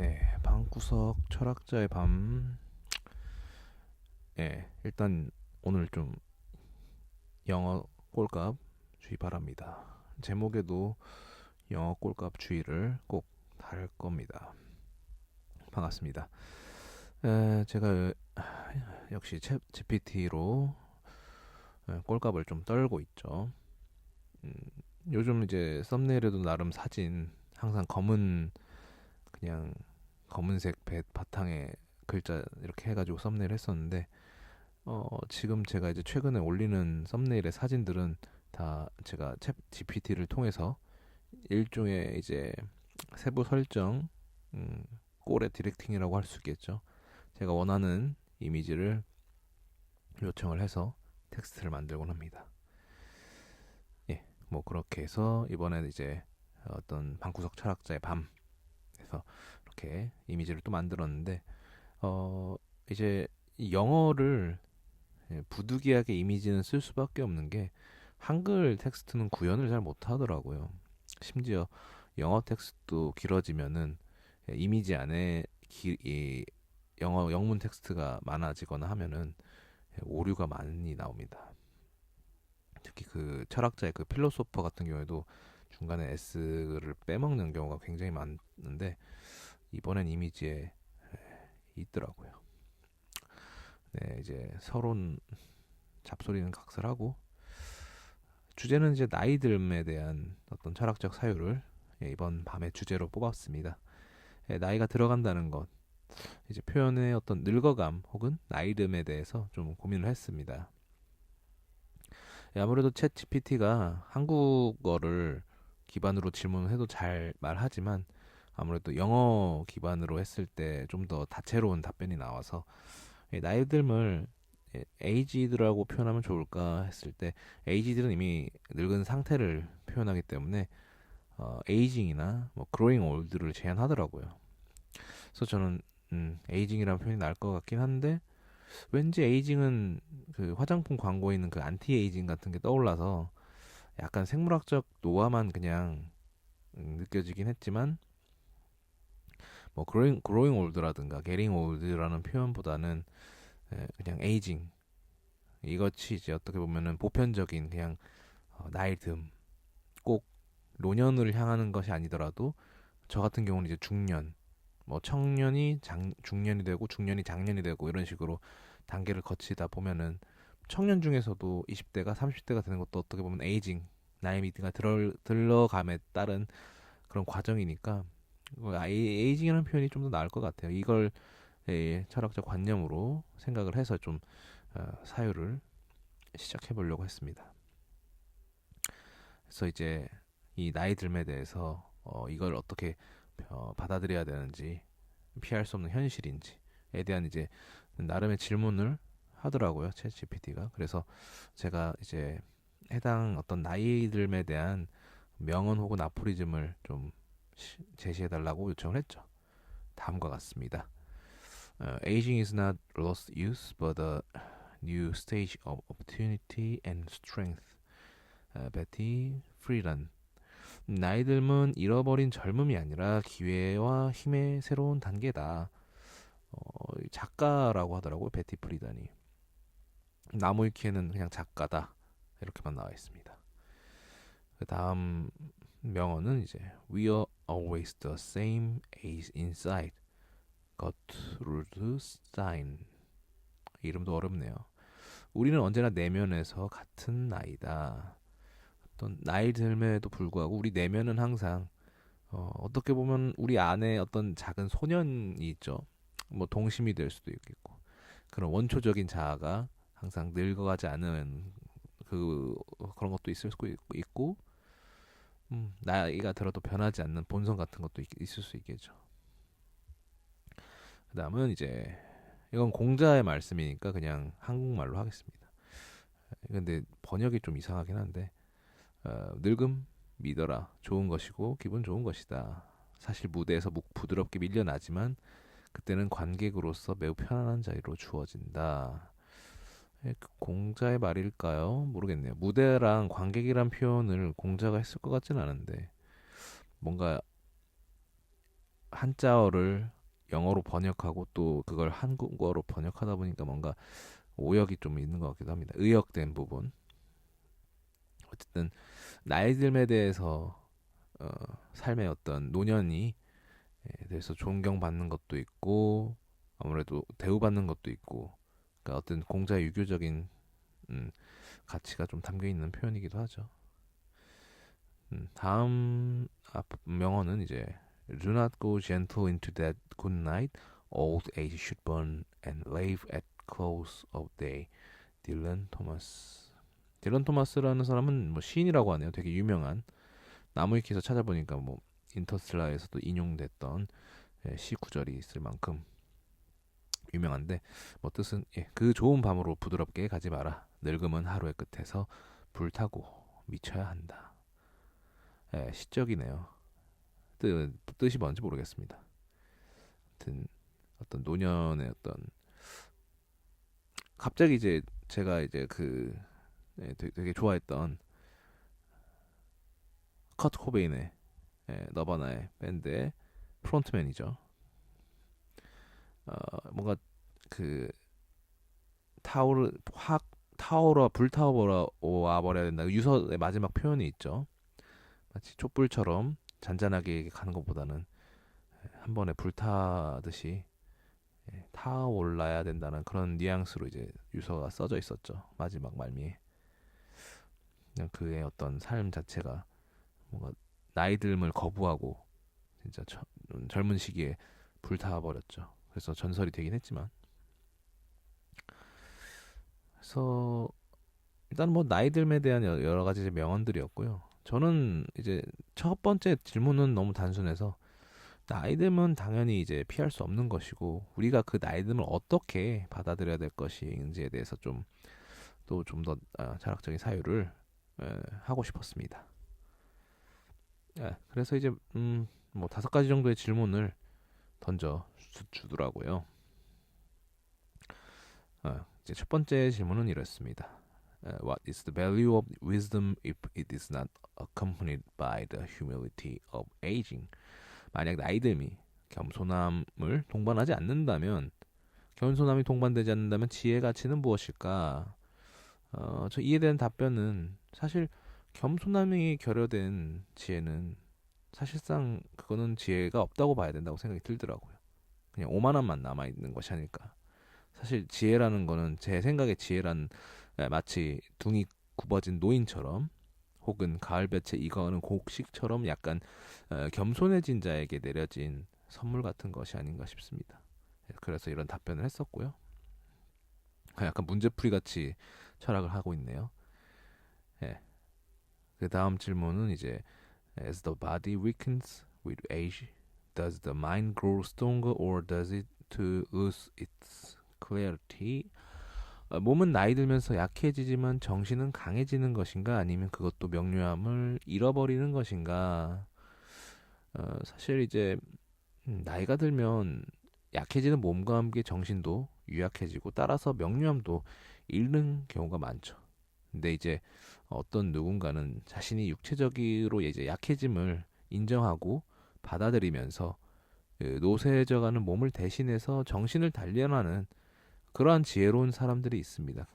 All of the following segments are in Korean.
네, 방구석 철학자의 밤. 예, 일단 오늘 좀 영어 꼴값 주의 바랍니다. 제목에도 영어 꼴값 주의를 꼭 달 겁니다. 반갑습니다. 에, 제가 역시 챗 GPT로 꼴값을 좀 떨고 있죠. 음, 요즘 이제 썸네일에도 나름 사진 항상 검은 그냥 검은색 배 바탕에 글자 이렇게 해가지고 썸네일 했었는데 어 지금 제가 이제 최근에 올리는 썸네일의 사진들은 다 제가 챗 GPT를 통해서 일종의 이제 세부 설정 음, 꼴의 디렉팅이라고 할 수 있겠죠. 제가 원하는 이미지를 요청을 해서 텍스트를 만들곤 합니다. 예, 뭐 그렇게 해서 이번에 이제 어떤 방구석 철학자의 밤 그래서 이렇게 이미지를 또 만들었는데 어 이제 영어를 예, 부득이하게 이미지는 쓸 수밖에 없는 게 한글 텍스트는 구현을 잘 못하더라고요. 심지어 영어 텍스트도 길어지면은 이미지 안에 기, 이 영어 영문 텍스트가 많아지거나 하면은 오류가 많이 나옵니다. 특히 그 철학자의 그 필로소퍼 같은 경우에도 중간에 S를 빼먹는 경우가 굉장히 많은데 이번엔 이미지에 있더라고요. 네, 이제 서론 잡소리는 각설하고 주제는 이제 나이듦에 대한 어떤 철학적 사유를 예, 이번 밤의 주제로 뽑았습니다. 예, 나이가 들어간다는 것, 이제 표현의 어떤 늙어감 혹은 나이듦에 대해서 좀 고민을 했습니다. 예, 아무래도 챗 GPT가 한국어를 기반으로 질문을 해도 잘 말하지만 아무래도 영어 기반으로 했을 때 좀 더 다채로운 답변이 나와서 나이 듦을 에이지드라고 표현하면 좋을까 했을 때 에이지들은 이미 늙은 상태를 표현하기 때문에 어, 에이징이나 뭐 그로잉 올드를 제한하더라고요. 그래서 저는 음, 에이징이라는 표현이 나을 것 같긴 한데 왠지 에이징은 그 화장품 광고에 있는 그 안티 에이징 같은 게 떠올라서 약간 생물학적 노화만 그냥 음, 느껴지긴 했지만 뭐 그로잉 그로잉 올드라든가 게링 올드라는 표현보다는 에, 그냥 에이징 이것이 이제 어떻게 보면은 보편적인 그냥 어, 나이 듦 꼭 노년을 향하는 것이 아니더라도 저 같은 경우는 이제 중년. 뭐 청년이 장, 중년이 되고 중년이 장년이 되고 이런 식으로 단계를 거치다 보면은 청년 중에서도 20대가 30대가 되는 것도 어떻게 보면 에이징 나이 미드가 들어, 들러감에 따른 그런 과정이니까 에이징이라는 표현이 좀 더 나을 것 같아요. 이걸 예, 철학적 관념으로 생각을 해서 좀 어, 사유를 시작해 보려고 했습니다. 그래서 이제 이 나이 듦에 대해서 어, 이걸 어떻게 어, 받아들여야 되는지 피할 수 없는 현실인지에 대한 이제 나름의 질문을 하더라고요 챗 GPT가 그래서 제가 이제 해당 어떤 나이듦에 대한 명언 혹은 아포리즘을 좀 제시해 달라고 요청을 했죠. 다음과 같습니다. Uh, aging is not lost youth, but a new stage of opportunity and strength. 베티 프리란 나이 듦은 잃어버린 젊음이 아니라 기회와 힘의 새로운 단계다. 어, 작가라고 하더라고요. 베티 프리단이. 나무위키에는 그냥 작가다. 이렇게만 나와 있습니다. 그 다음 명언은 이제 We are always the same age inside. 거트루드 스타인. 이름도 어렵네요. 우리는 언제나 내면에서 같은 나이다. 어떤 나이 들에도 불구하고 우리 내면은 항상 어, 어떻게 보면 우리 안에 어떤 작은 소년이 있죠. 뭐 동심이 될 수도 있겠고 그런 원초적인 자아가 항상 늙어가지 않은 그 그런 것도 있을 수 있고 음, 나이가 들어도 변하지 않는 본성 같은 것도 있, 있을 수 있겠죠. 그 다음은 이제 이건 공자의 말씀이니까 그냥 한국말로 하겠습니다. 근데 번역이 좀 이상하긴 한데 어, 늙음 믿어라 좋은 것이고 기분 좋은 것이다. 사실 무대에서 부드럽게 밀려나지만 그때는 관객으로서 매우 편안한 자리로 주어진다. 예, 그 공자의 말일까요? 모르겠네요. 무대랑 관객이란 표현을 공자가 했을 것 같지는 않은데 뭔가 아, 한자어를 영어로 번역하고 또 그걸 한국어로 번역하다 보니까 뭔가 오역이 좀 있는 것 같기도 합니다. 의역된 부분. 어쨌든 나이 듦에 대해서 어, 삶의 어떤 노년이 에 대해서 존경받는 것도 있고 아무래도 대우받는 것도 있고 그러니까 어떤 공자 유교적인 음, 가치가 좀 담겨 있는 표현이기도 하죠. 음, 다음 명언은 이제 Do not go gentle into that good night. Old age should burn and live at close of day. 딜런 토마스. 딜런 토마스라는 사람은 뭐 시인이라고 하네요. 되게 유명한 나무위키에서 찾아보니까 뭐 인터스텔라에서도 인용됐던 예, 시 구절이 있을 만큼 유명한데 뭐 뜻은 예, 그 좋은 밤으로 부드럽게 가지 마라. 늙음은 하루의 끝에서 불타고 미쳐야 한다. 예, 시적이네요. 뜻, 뜻이 뭔지 모르겠습니다. 하여튼 어떤 노년의 어떤 갑자기 이제 제가 이제 그 네, 되게, 되게 좋아했던 커트 코베인의 예, 너바나의 밴드의 프론트맨이죠. 어, 뭔가 그 타오르 확 타오르 불타오르 와 버려야 된다. 유서의 마지막 표현이 있죠. 마치 촛불처럼 잔잔하게 가는 것보다는 한 번에 불타듯이 예, 타올라야 된다는 그런 뉘앙스로 이제 유서가 써져 있었죠. 마지막 말미에. 그냥 그의 어떤 삶 자체가 뭔가 나이 듦을 거부하고 진짜 처, 음, 젊은 시기에 불타 버렸죠. 그래서 전설이 되긴 했지만 그래서 일단 뭐 나이 듦에 대한 여러 가지 명언들이었고요. 저는 이제 첫 번째 질문은 너무 단순해서 나이 듦은 당연히 이제 피할 수 없는 것이고 우리가 그 나이 듦을 어떻게 받아들여야 될 것인지에 대해서 좀 또 좀더 아, 철학적인 사유를 하고 싶었습니다. 예, 그래서 이제 음, 뭐 다섯 가지 정도의 질문을 던져 주더라고요. 어, 이제 첫 번째 질문은 이렇습니다. Uh, what is the value of wisdom if it is not accompanied by the humility of aging? 만약 나이듦이 겸손함을 동반하지 않는다면 겸손함이 동반되지 않는다면 지혜 가치는 무엇일까? 어, 저 이에 대한 답변은 사실 겸손함이 결여된 지혜는 사실상 그거는 지혜가 없다고 봐야 된다고 생각이 들더라고요. 그냥 오만함만 남아 있는 것이 아닐까. 사실 지혜라는 거는 제 생각에 지혜란 마치 둥이 굽어진 노인처럼 혹은 가을볕에 익어가는 곡식처럼 약간 어, 겸손해진 자에게 내려진 선물 같은 것이 아닌가 싶습니다. 그래서 이런 답변을 했었고요. 약간 문제풀이 같이 철학을 하고 있네요. 예. 그 다음 질문은 이제 As the body weakens with age, does the mind grow stronger or does it to lose its clarity? 어, 몸은 나이 들면서 약해지지만 정신은 강해지는 것인가 아니면 그것도 명료함을 잃어버리는 것인가? 어, 사실 이제 음, 나이가 들면 약해지는 몸과 함께 정신도 유약해지고 따라서 명료함도 잃는 경우가 많죠. 근데 이제 어떤 누군가는 자신이 육체적으로 이제 약해짐을 인정하고 받아들이면서 그 노쇠해져가는 몸을 대신해서 정신을 단련하는 그러한 지혜로운 사람들이 있습니다.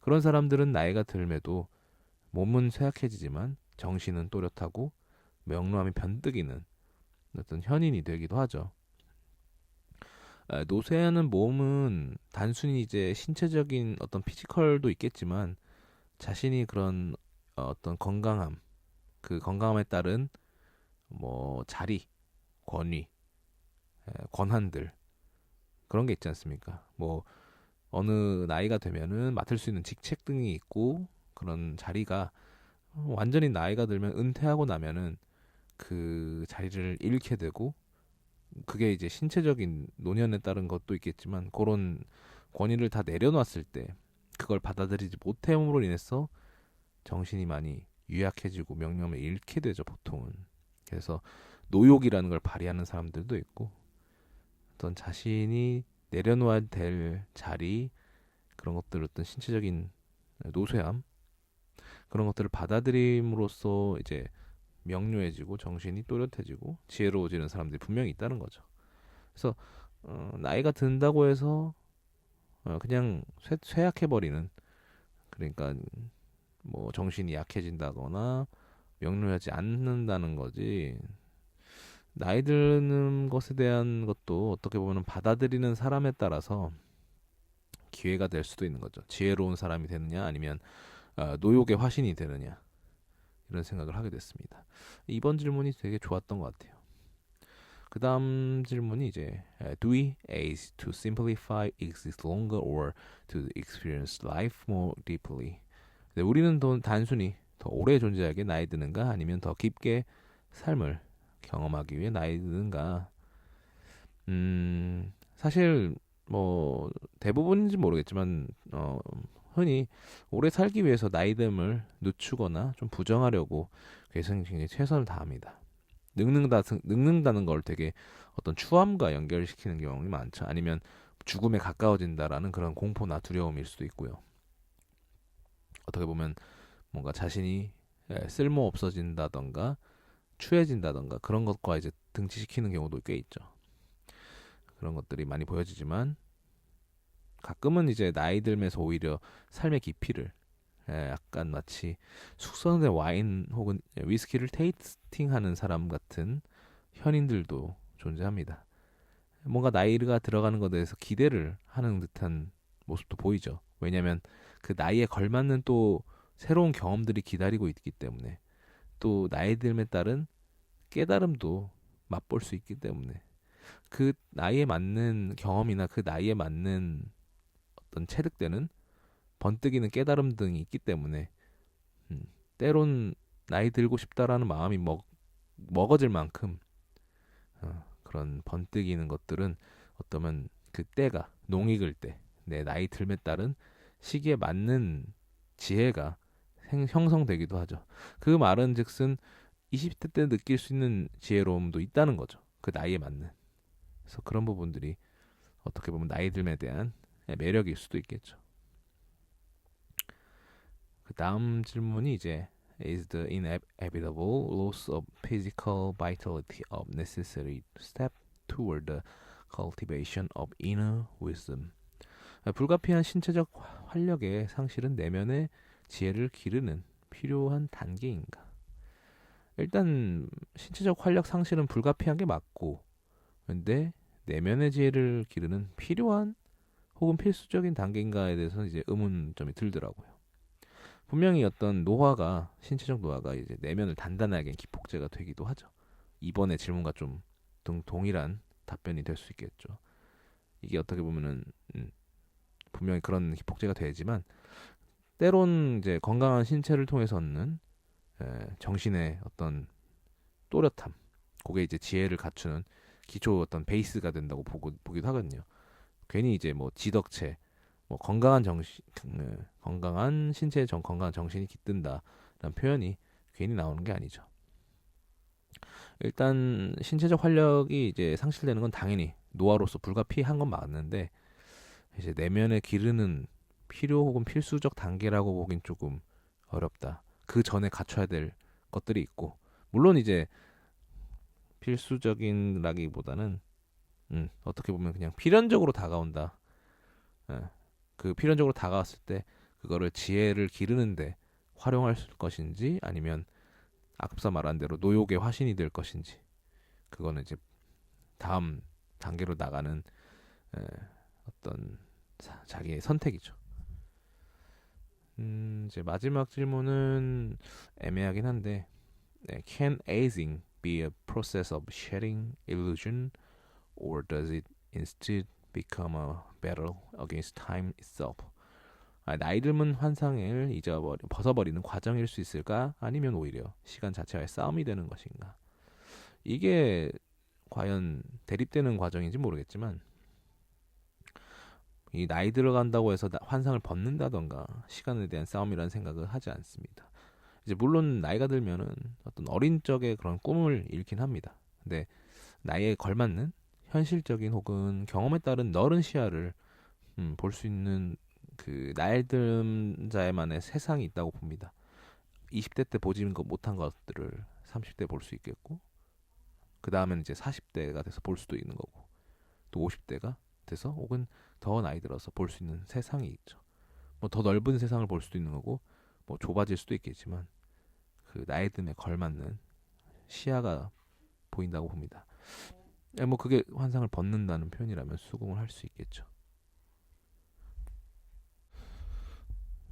그런 사람들은 나이가 들매도 몸은 쇠약해지지만 정신은 또렷하고 명료함이 변득이는 어떤 현인이 되기도 하죠. 아, 노쇠하는 몸은 단순히 이제 신체적인 어떤 피지컬도 있겠지만 자신이 그런 어떤 건강함, 그 건강함에 따른 뭐 자리, 권위, 권한들 그런 게 있지 않습니까? 뭐 어느 나이가 되면은 맡을 수 있는 직책 등이 있고 그런 자리가 완전히 나이가 들면 은퇴하고 나면은 그 자리를 잃게 되고 그게 이제 신체적인 노년에 따른 것도 있겠지만 그런 권위를 다 내려놨을 때 그걸 받아들이지 못함으로 인해서 정신이 많이 유약해지고 명령을 잃게 되죠 보통은 그래서 노욕이라는 걸 발휘하는 사람들도 있고 어떤 자신이 내려놓아야 될 자리 그런 것들 어떤 신체적인 노쇠함 그런 것들을 받아들임으로써 이제 명료해지고 정신이 또렷해지고 지혜로워지는 사람들이 분명히 있다는 거죠. 그래서 어, 나이가 든다고 해서 어, 그냥 쇠, 쇠약해버리는 그러니까 뭐 정신이 약해진다거나 명료하지 않는다는 거지 나이 드는 것에 대한 것도 어떻게 보면 받아들이는 사람에 따라서 기회가 될 수도 있는 거죠. 지혜로운 사람이 되느냐 아니면 어, 노욕의 화신이 되느냐 이런 생각을 하게 됐습니다. 이번 질문이 되게 좋았던 것 같아요. 그 다음 질문이 이제 Do we age to simplify, exist longer, or to experience life more deeply? 네, 우리는 더 단순히 더 오래 존재하게 나이 드는가 아니면 더 깊게 삶을 경험하기 위해 나이 드는가? 음, 사실 뭐 대부분인지 모르겠지만 어, 흔히 오래 살기 위해서 나이듦을 늦추거나 좀 부정하려고 굉장히 최선을 다합니다. 늙는다 늙는다는 걸 되게 어떤 추함과 연결시키는 경우가 많죠. 아니면 죽음에 가까워진다라는 그런 공포나 두려움일 수도 있고요. 어떻게 보면 뭔가 자신이 예, 쓸모 없어진다던가 추해진다던가 그런 것과 이제 등치시키는 경우도 꽤 있죠. 그런 것들이 많이 보여지지만 가끔은 이제 나이 들면서 오히려 삶의 깊이를 예, 약간 마치 숙성된 와인 혹은 위스키를 테이스팅하는 사람 같은 현인들도 존재합니다. 뭔가 나이가 들어가는 것에 대해서 기대를 하는 듯한 모습도 보이죠. 왜냐하면 그 나이에 걸맞는 또 새로운 경험들이 기다리고 있기 때문에 또 나이 들에 따른 깨달음도 맛볼 수 있기 때문에 그 나이에 맞는 경험이나 그 나이에 맞는 어떤 체득되는 번뜩이는 깨달음 등이 있기 때문에 음, 때론 나이 들고 싶다라는 마음이 먹, 먹어질 만큼 어, 그런 번뜩이는 것들은 어떠면 그 때가 농익을 때 내 나이 들에 따른 시기에 맞는 지혜가 생, 형성되기도 하죠. 그 말은 즉슨 20대 때 느낄 수 있는 지혜로움도 있다는 거죠. 그 나이에 맞는. 그래서 그런 부분들이 어떻게 보면 나이 들에 대한 매력일 수도 있겠죠. 그 다음 질문이 이제 is the inevitable loss of physical vitality of necessary step toward the cultivation of inner wisdom. 불가피한 신체적 활력의 상실은 내면의 지혜를 기르는 필요한 단계인가? 일단 신체적 활력 상실은 불가피한 게 맞고, 근데 내면의 지혜를 기르는 필요한 혹은 필수적인 단계인가에 대해서는 이제 의문점이 들더라고요. 분명히 어떤 노화가 신체적 노화가 이제 내면을 단단하게 기폭제가 되기도 하죠. 이번의 질문과 좀 동, 동일한 답변이 될 수 있겠죠. 이게 어떻게 보면은 음, 분명히 그런 기폭제가 되지만 때론 이제 건강한 신체를 통해서 얻는 에, 정신의 어떤 또렷함, 그게 이제 지혜를 갖추는 기초 어떤 베이스가 된다고 보고, 보기도 하거든요. 괜히 이제 뭐 지덕체, 뭐 건강한 정신, 네, 건강한 신체, 정 건강한 정신이 깃든다라는 표현이 괜히 나오는 게 아니죠. 일단 신체적 활력이 이제 상실되는 건 당연히 노화로서 불가피한 건 맞는데 이제 내면에 기르는 필요 혹은 필수적 단계라고 보긴 조금 어렵다. 그 전에 갖춰야 될 것들이 있고 물론 이제 필수적인라기보다는 음, 어떻게 보면 그냥 필연적으로 다가온다. 예, 그 필연적으로 다가왔을 때 그거를 지혜를 기르는데 활용할 것인지 아니면 앞서 말한 대로 노욕의 화신이 될 것인지 그거는 이제 다음 단계로 나가는 에, 어떤 자, 자기의 선택이죠. 음, 이제 마지막 질문은 애매하긴 한데 네, Can aging be a process of shedding illusion or does it instead become a battle against time itself? 아, 나이 들면 환상을 잊어버리 벗어버리는 과정일 수 있을까? 아니면 오히려 시간 자체와의 싸움이 되는 것인가? 이게 과연 대립되는 과정인지 모르겠지만 이 나이 들어간다고 해서 환상을 벗는다던가 시간에 대한 싸움이라는 생각을 하지 않습니다. 이제 물론 나이가 들면은 어떤 어린 적의 그런 꿈을 잃긴 합니다. 근데 나이에 걸맞는 현실적인 혹은 경험에 따른 넓은 시야를 음, 볼 수 있는 그 나이듦자에만의 세상이 있다고 봅니다. 20대 때 보지 못한 것들을 30대 볼 수 있겠고 그 다음에는 이제 40대가 돼서 볼 수도 있는 거고 또 50대가 돼서 혹은 더 나이 들어서 볼 수 있는 세상이 있죠. 뭐 더 넓은 세상을 볼 수도 있는 거고 뭐 좁아질 수도 있겠지만 그 나이 듦에 걸맞는 시야가 보인다고 봅니다. 예, 뭐 그게 환상을 벗는다는 표현이라면 수긍을 할 수 있겠죠.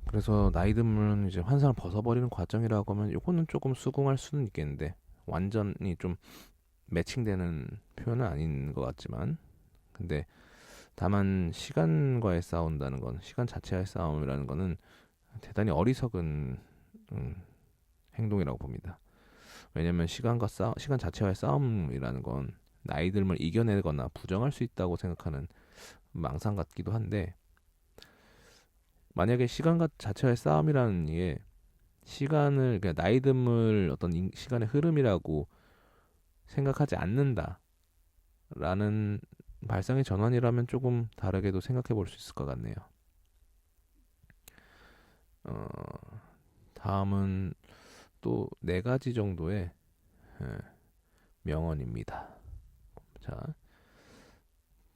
그래서 나이 듦은 이제 환상을 벗어버리는 과정이라고 하면 이거는 조금 수긍할 수는 있겠는데 완전히 좀 매칭되는 표현은 아닌 것 같지만 근데 다만 시간과의 싸운다는 건 시간 자체의 싸움이라는 거는 대단히 어리석은 음, 행동이라고 봅니다. 왜냐하면 시간과 싸 시간 자체와의 싸움이라는 건 나이들을 이겨내거나 부정할 수 있다고 생각하는 망상 같기도 한데 만약에 시간과 자체와의 싸움이라는 게 시간을 그냥 나이듦을 어떤 인, 시간의 흐름이라고 생각하지 않는다라는 발상의 전환이라면 조금 다르게도 생각해 볼 수 있을 것 같네요. 어, 다음은 또 네 가지 정도의 예, 명언입니다.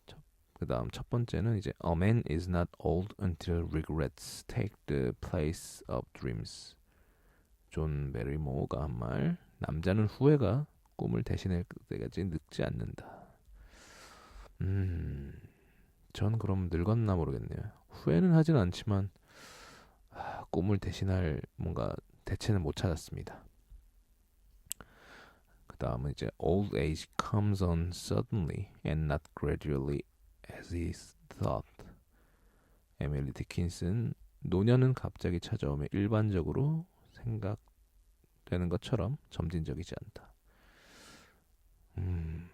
자, 그 다음 첫 번째는 이제 A man is not old until regrets take the place of dreams. 존 베리모어가 한 말. 남자는 후회가 꿈을 대신할 때까지 늙지 않는다. 음, 전 그럼 늙었나 모르겠네요. 후회는 하진 않지만 아, 꿈을 대신할 뭔가 대체는 못 찾았습니다. 그 다음은 이제 old age comes on suddenly and not gradually as he thought. 에밀리 디킨슨 노년은 갑자기 찾아오며 일반적으로 생각되는 것처럼 점진적이지 않다. 음,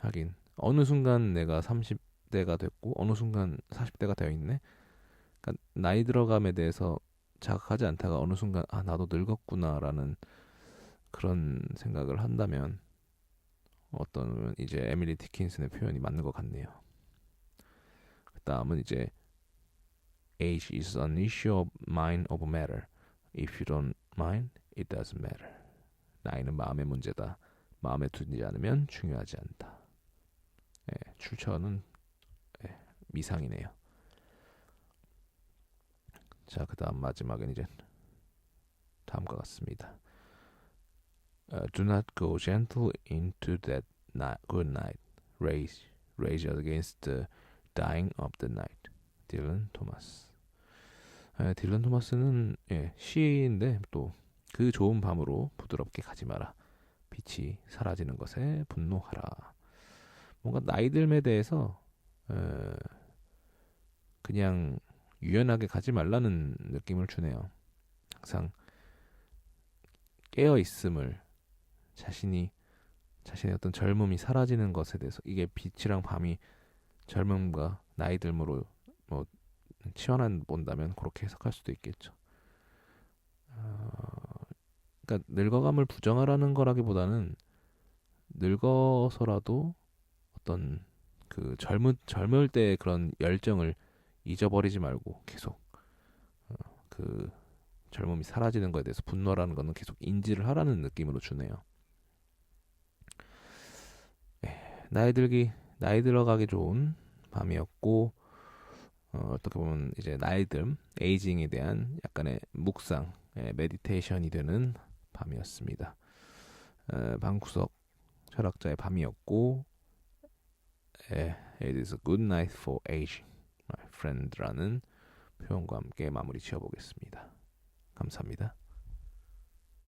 하긴 어느 순간 내가 30대가 됐고 어느 순간 40대가 되어 있네. 그러니까 나이 들어감에 대해서 자각하지 않다가 어느 순간 아 나도 늙었구나라는 그런 생각을 한다면 어떤 이제 에밀리 디킨슨의 표현이 맞는 것 같네요. 그 다음은 이제 age is an issue of mind over matter. If you don't mind, it doesn't matter. 나이는 마음의 문제다. 마음에 두지 않으면 중요하지 않다. 예, 출처는 예, 미상이네요. 자, 그 다음 마지막은 이제 다음과 같습니다. Uh, do not go gentle into that night, good night. Rage, rage against the dying of the night. 딜런 토마스. 에, 딜런 토마스는 예, 시인데 또 그 좋은 밤으로 부드럽게 가지 마라. 빛이 사라지는 것에 분노하라. 뭔가 나이듦에 대해서 에, 그냥 유연하게 가지 말라는 느낌을 주네요. 항상 깨어 있음을 자신이 자신의 어떤 젊음이 사라지는 것에 대해서 이게 빛이랑 밤이 젊음과 나이듦으로 뭐 치환한 본다면 그렇게 해석할 수도 있겠죠. 어, 그러니까 늙어감을 부정하라는 거라기보다는 늙어서라도 어떤 그 젊은 젊을 때 그런 열정을 잊어버리지 말고 계속 어, 그 젊음이 사라지는 것에 대해서 분노라는 거는 계속 인지를 하라는 느낌으로 주네요. 예, 나이 들기 나이 들어가기 좋은 밤이었고 어, 어떻게 보면 이제 나이듦 에이징에 대한 약간의 묵상 예, 메디테이션이 되는 밤이었습니다. 어, 방구석 철학자의 밤이었고 예, It is a good night for aging, my friend라는 표현과 함께 마무리 지어보겠습니다. 감사합니다.